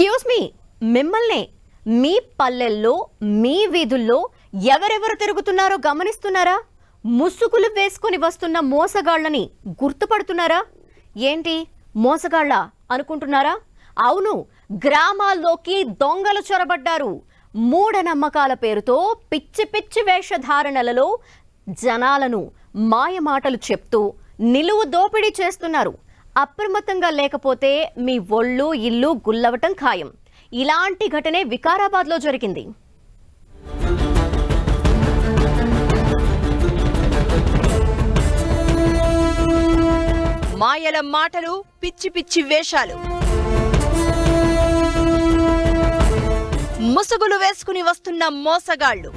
Excuse me మిమ్మల్ని మీ పల్లెల్లో మీ వీధుల్లో ఎవరెవరు తిరుగుతున్నారో గమనిస్తున్నారా? ముసుగులు వేసుకొని వస్తున్న మోసగాళ్ళని గుర్తుపడుతున్నారా? ఏంటి మోసగాళ్ళ అనుకుంటున్నారా? అవును గ్రామాల్లోకి దొంగలు చొరబడ్డారు. మూఢనమ్మకాల పేరుతో పిచ్చి పిచ్చి వేషధారణలలో జనాలను మాయమాటలు చెప్తూ నిలువు దోపిడీ చేస్తున్నారు. అప్రమత్తంగా లేకపోతే మీ ఒళ్ళు ఇల్లు గుల్లవటం ఖాయం. ఇలాంటి ఘటనే వికారాబాద్లో జరిగింది. మాయల మాటలు పిచ్చి పిచ్చి వేషాలు. ముసుగులు వేసుకుని వస్తున్న మోసగాళ్ళు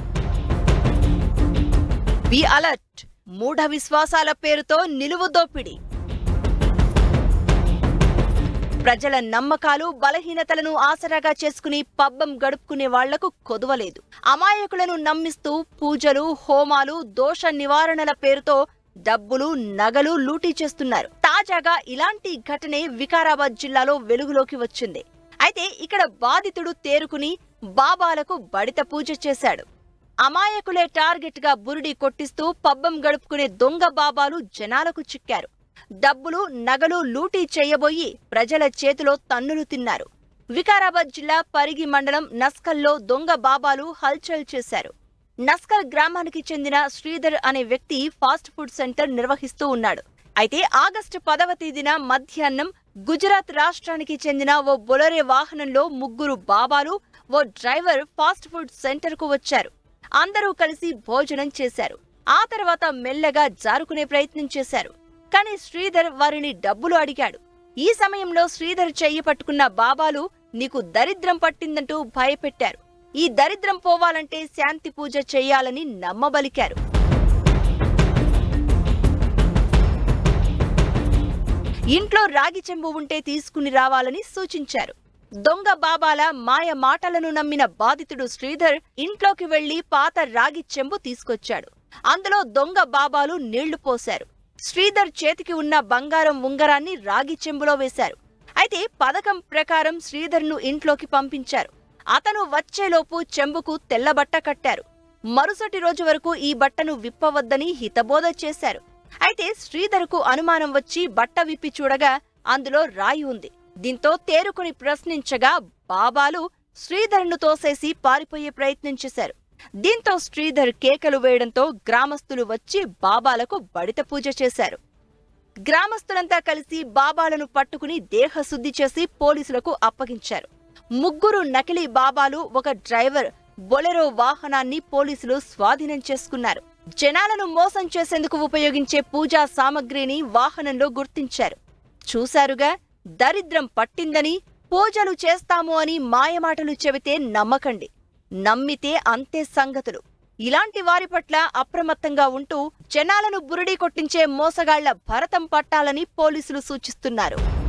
బి అలర్ట్. మూఢ విశ్వాసాల పేరుతో నిలువు దోపిడీ. ప్రజల నమ్మకాలు బలహీనతలను ఆసరాగా చేసుకుని పబ్బం గడుపుకునే వాళ్ళకు కొదవలేదు. అమాయకులను నమ్మిస్తూ పూజలు హోమాలు దోష నివారణల పేరుతో డబ్బులు నగలు లూటీ చేస్తున్నారు. తాజాగా ఇలాంటి ఘటనే వికారాబాద్ జిల్లాలో వెలుగులోకి వచ్చింది. అయితే ఇక్కడ బాధితుడు తేరుకుని బాబాలకు బడిత పూజ చేశాడు. అమాయకులే టార్గెట్గా బురిడి కొట్టిస్తూ పబ్బం గడుపుకునే దొంగ బాబాలు జనాలకు చిక్కారు. డబ్బులు నగలు లూటీ చేయబోయి ప్రజల చేతిలో తన్నులు తిన్నారు. వికారాబాద్ జిల్లా పరిగి మండలం నస్కల్లో దొంగ బాబాలు హల్చల్ చేశారు. నస్కల్ గ్రామానికి చెందిన శ్రీధర్ అనే వ్యక్తి ఫాస్ట్ ఫుడ్ సెంటర్ నిర్వహిస్తూ ఉన్నాడు. అయితే ఆగస్టు పదవ తేదీన మధ్యాహ్నం గుజరాత్ రాష్ట్రానికి చెందిన ఓ బొలరే వాహనంలో ముగ్గురు బాబాలు ఓ డ్రైవర్ ఫాస్ట్ ఫుడ్ సెంటర్కు వచ్చారు. అందరూ కలిసి భోజనం చేశారు. ఆ తర్వాత మెల్లగా జారుకునే ప్రయత్నం చేశారు. కానీ శ్రీధర్ వారిని డబ్బులు అడిగాడు. ఈ సమయంలో శ్రీధర్ చెయ్యి పట్టుకున్న బాబాలు నీకు దరిద్రం పట్టిందంటూ భయపెట్టారు. ఈ దరిద్రం పోవాలంటే శాంతి పూజ చెయ్యాలని నమ్మబలికారు. ఇంట్లో రాగి చెంబు ఉంటే తీసుకుని రావాలని సూచించారు. దొంగ బాబాల మాయ మాటలను నమ్మిన బాధితుడు శ్రీధర్ ఇంట్లోకి వెళ్ళి పాత రాగి చెంబు తీసుకొచ్చాడు. అందులో దొంగ బాబాలు నీళ్ళు పోశారు. శ్రీధర్ చేతికి ఉన్న బంగారం ఉంగరాన్ని రాగి చెంబులో వేశారు. అయితే పథకం ప్రకారం శ్రీధర్ను ఇంట్లోకి పంపించారు. అతను వచ్చేలోపు చెంబుకు తెల్లబట్ట కట్టారు. మరుసటి రోజు వరకు ఈ బట్టను విప్పవద్దని హితబోధ చేశారు. అయితే శ్రీధర్కు అనుమానం వచ్చి బట్ట విప్పి చూడగా అందులో రాయి ఉంది. దీంతో తేరుకుని ప్రశ్నించగా బాబాలు శ్రీధర్ను తోసేసి పారిపోయే ప్రయత్నం చేశారు. దీంతో శ్రీధర్ కేకలు వేయడంతో గ్రామస్తులు వచ్చి బాబాలకు బడిత పూజ చేశారు. గ్రామస్తులంతా కలిసి బాబాలను పట్టుకుని దేహశుద్ధి చేసి పోలీసులకు అప్పగించారు. ముగ్గురు నకిలీ బాబాలు ఒక డ్రైవర్ బొలెరో వాహనాన్ని పోలీసులు స్వాధీనం చేసుకున్నారు. జనాలను మోసం చేసేందుకు ఉపయోగించే పూజా సామగ్రిని వాహనంలో గుర్తించారు. చూశారుగా దరిద్రం పట్టిందని పూజలు చేస్తాము అని మాయమాటలు చెబితే నమ్మకండి. నమ్మితే అంతే సంగతులు. ఇలాంటి వారి పట్ల అప్రమత్తంగా ఉంటూ జనాలను బురిడీ కొట్టించే మోసగాళ్ళ భరతం పట్టాలని పోలీసులు సూచిస్తున్నారు.